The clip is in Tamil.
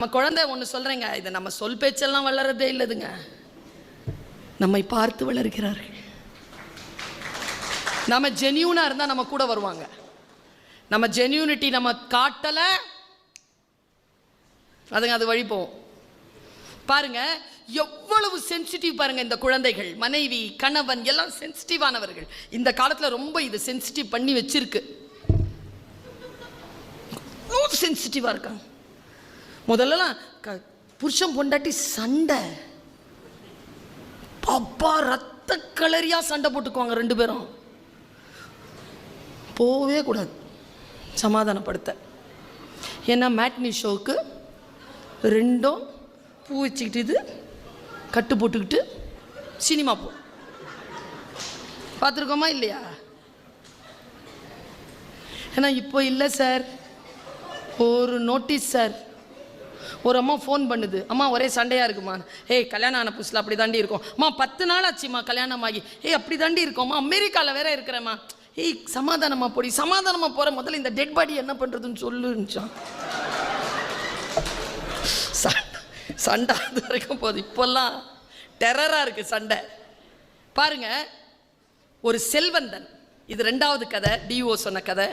நம்ம குழந்தை ஒன்று சொல்கிறேங்க இதை நம்ம சொல் பேச்செல்லாம் வளரதே இல்லைதுங்க. நம்மை பார்த்து வளர்கிறார்கள் நம்ம ஜென்யூனாக இருந்தால் நம்ம கூட வருவாங்க. நம்ம ஜென்யூனிட்டி நம்ம காட்டலை அதுங்க அது வழி போவோம் பாருங்க எவ்வளவு சென்சிட்டிவ் பாருங்க இந்த குழந்தைகள். மனைவி கணவன் எல்லாம் சென்சிட்டிவானவர்கள் இந்த காலத்தில் ரொம்ப இது சென்சிட்டிவ் பண்ணி வச்சிருக்கு. சென்சிட்டிவாக இருக்காங்க. முதல்லலாம் க புருஷன் பொண்டாட்டி சண்டை. அப்பா ரத்த கலரியாக சண்டை போட்டுக்குவாங்க ரெண்டு பேரும். போகவே கூடாது. சமாதானப்படுத்த. ஏன்னா மேட்னி ஷோவுக்கு ரெண்டும் பூ வச்சுக்கிட்டு இது கட்டு போட்டுக்கிட்டு சினிமா போ. பார்த்துருக்கோமா இல்லையா? ஏன்னா இப்போ இல்லை சார். ஒரு நோட்டீஸ் சார். ஒரு அம்மா ஃபோன் பண்ணுது. அம்மா ஒரே சண்டையாக இருக்குமா? ஏய் கல்யாணம் ஆன புதுசில் அப்படி தாண்டி இருக்கும். அம்மா பத்து நாள் ஆச்சும்மா கல்யாணம் ஆகி ஏய் அப்படி தாண்டி இருக்கோம்மா அமெரிக்காவில் வேற இருக்கிறேம்மா. ஏய் சமாதானமா போடி சமாதானமா போகிற முதல்ல இந்த டெட் பாடி என்ன பண்ணுறதுன்னு சொல்லுச்சான் சண்டை சண்டை அது வரைக்கும் போகுது இப்போல்லாம் டெரராக இருக்குது சண்டை. பாருங்க ஒரு செல்வந்தன். இது ரெண்டாவது கதை டிஓ சொன்ன கதை.